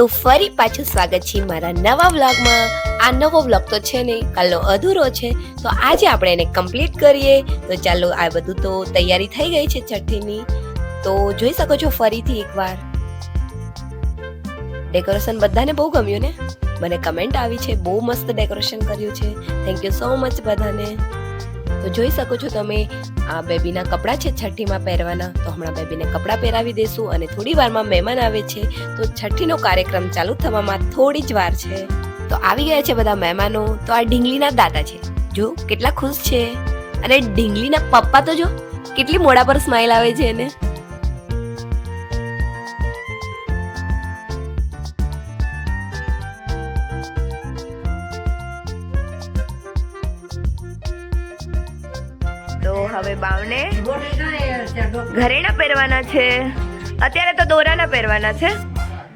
તો ફરી પાછું સ્વાગત છે મારા નવા વ્લોગમાં. આ નવો વ્લોગ તો છે ને કાલનો અધૂરો છે. તો આજે આપણે એને કમ્પ્લીટ કરીએ. તો ચાલો આ બધું તો તૈયારી થઈ ગઈ છે છઠ્ઠીની તો જોઈ શકો છો ફરીથી એકવાર. ડેકોરેશન બધાને બહુ ગમ્યું ને? મને કમેન્ટ આવી છે, બહુ મસ્ત ડેકોરેશન કર્યું છે. થેન્ક યુ સો મચ બધાને. જોઈ શકો છો તમે, આ બેબીના કપડાં છે છઠ્ઠીમાં પહેરવાના. તો હમણાં બેબીને કપડાં પહેરાવી દેશું અને થોડી વારમાં મહેમાન આવે છે. તો છઠ્ઠીનો કાર્યક્રમ ચાલુ થવામાં થોડી જ વાર છે. તો આવી ગયા છે બધા મહેમાનો. તો આ ઢીંગલીના દાદા છે. જો, કેટલા ખુશ છે. અને ઢીંગલીના પપ્પા તો જો, કેટલી મોડા પર સ્માઈલ આવે છે એને. હવે બાવને. ઘરેણા પહેરવાના છે. અત્યારે તો દોરાના પહેરવાના છે.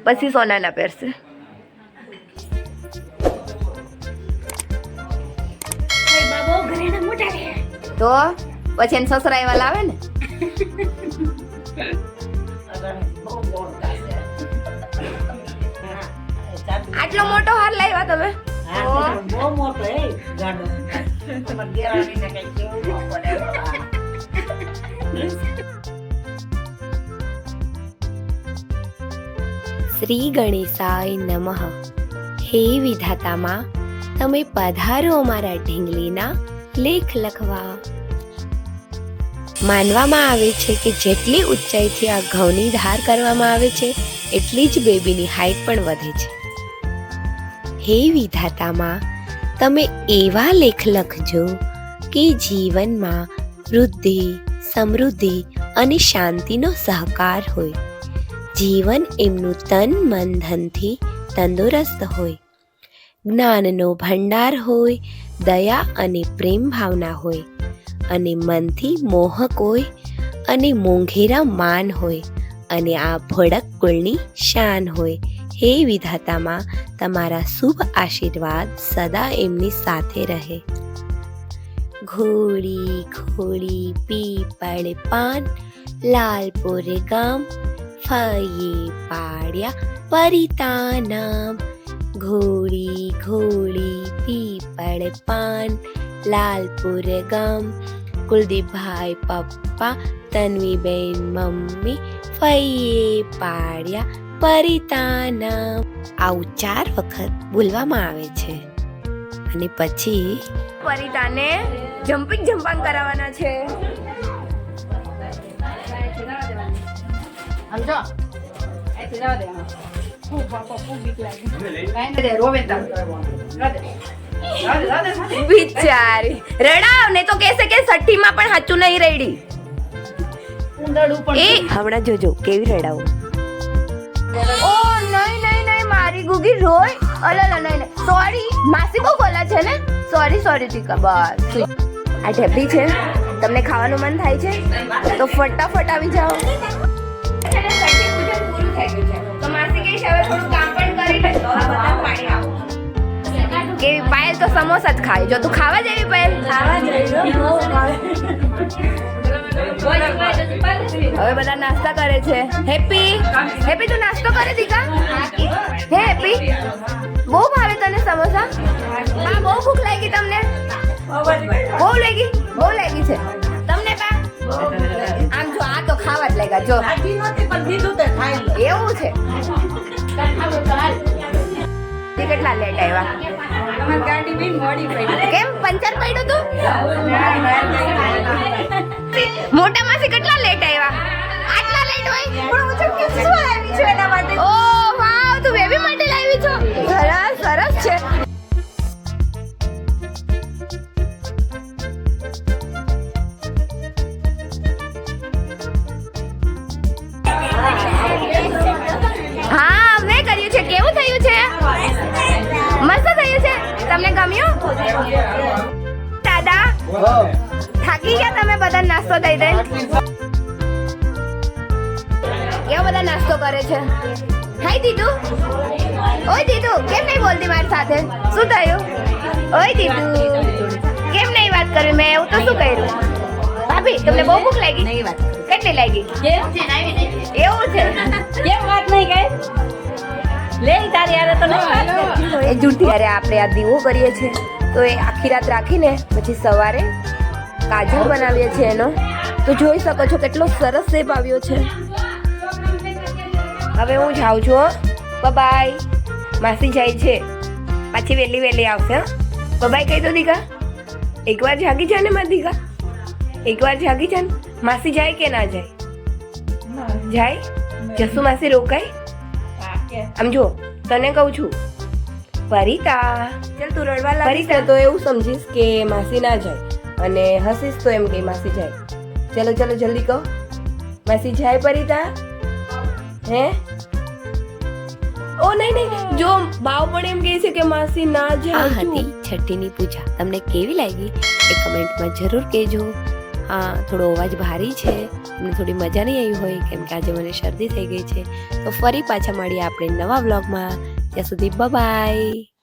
પછી સોનાના પહેરશે. તો પછી એને સસરા એવા લાવે ને? આટલો મોટો હાર લાવ્યા તમે? બહુ મોટો હે ગાડો. શ્રી ગણેશાય નમઃ. હે વિધાતામાં, તમે પધારો અમારા ઢીંગલીના લેખ લખવા. માનવામાં આવે છે કે જેટલી ઊંચાઈથી આ ઘઉંની ધાર કરવામાં આવે છે, એટલી જ બેબીની હાઈટ પણ વધે છે. હે વિધાતામાં, તમે એવા લેખ લખજો કે જીવનમાં વૃદ્ધિ, સમૃદ્ધિ અને શાંતિનો સહકાર હોય. જીવન એમનું તન, મન, ધનથી તંદુરસ્ત હોય. જ્ઞાનનો ભંડાર હોય, દયા અને પ્રેમ ભાવના હોય. અને મનથી મોહક હોય અને મોંઘેરા માન હોય. અને આ ભડક કુળની શાન હોય. હે વિધાતામાં, તમારા શુભ આશીર્વાદ સદા એમની સાથે રહે. ઘોડી ઘોડી પીપળ પાન લાલપુરે ગામ ફઈએ પાડ્યા પરિતાનામ ઘોડી ઘોડી પીપળ પાન લાલપુર ગામ કુલદીપભાઈ પપ્પા તન્વીબેન મમ્મી ફઈએ પાડ્યા પરિતાનામ આવું ચાર વખત બોલવામાં આવે છે અને પછી પરિતાને જમ્પિંગ જમ્પાંગ કરાવવાના છે. બિચારી. રડાવ ને તો કેસે કે સઠ્ઠીમાં પણ સાચું નહીં રેડી. એ હમણાં જોજો કેવી રડાવું. ઓ નહીં નહીં નહીં મારી ગુગી રોય. અલા નહીં સોરી માસી બહુ બોલા છે ને? સોરી સોરી ટીકા, બસ. આ ઢેબી છે. તમને ખાવાનું મન થાય છે? તો ફટાફટ આવી જાઓ. કેવી પાયલ તો સમોસા જ ખાય. જો તું ખાવા જેવી પાયલ? હવે બધા નાસ્તા કરે છે. હેપી હેપી તું નાસ્તો કરે દીકા હે હેપી બહુ ભાવે તને સમોસા? હા બહુ ભૂખ લાગી તમને? બહુ લાગી? બહુ લાગી છે. તમને બા? આમ જો આ તો ખાવા જ લાગ્યા. જો. એવું છે. તે કેટલા લેટ આવ્યા? ગાડી બી મોડી પડી. કેમ? પંચર પડ્યું તું? મોટા માસી કેટલા લેટ આવ્યા? આટલા લેટ હોય? પણ હું શું આવી છું એના માટે? ઓ તમને ગમ્યું? દાદા થાકી ગયા તમે બધા નાસ્તો દઈ દઈ? કેવો બધા નાસ્તો કરે છે? હાય દીદુ. ઓય દીદુ કેમ નહીં બોલતી મારી સાથે? શું થયું? ઓય દીદુ કેમ નહીં વાત કરી? મેં એવું તો શું કર્યું? ભાભી તમને બહુ ભૂખ લાગી? નહીં વાત કેટલી લાગી? એવું છે? કેમ વાત નહીં કઈ લે તારી યારે તો એ જૂઠી ત્યારે આપણે આ દીવો કરીએ છીએ. તો એ આખી રાત રાખીને પછી સવારે કાજુ બનાવીએ છીએ એનો. તો જોઈ શકો છો કેટલો સરસ શેપ આવ્યો છે. હવે હું જાઉં છું બાય માસી જાય છે. પાછી વહેલી વહેલી આવશે બાય કહી દો દીકા. એકવાર જાગી જા ને મારી દીકા. એકવાર જાગી જા માસી જાય કે ના જાય? જાય? જસુ માસી રોકાય. આમ જો તને કહું છું પરિતા. ચાલ તું રડવા પરિતા તો એવું સમજીશ કે માસી ના જાય અને હસીશ તો એમ કે માસી જાય. ચલો ચલો જલ્દી કહો. માસી જાય પરિતા? હે? ઓ નહીં નહીં જો બાવ પણ એમ કહે છે કે માસી ના જાય. હતી છઠ્ઠીની પૂજા. તમને કેવી લાગી? એ કમેન્ટમાં જરૂર કહેજો. હા, થોડો અવાજ ભારી છે તમને થોડી મજા નહીં આવી હોય, કેમ કે આજે મને શરદી થઈ ગઈ છે. તો ફરી પાછા મળીએ આપણે નવા વ્લોગમાં. ત્યાં સુધી બાય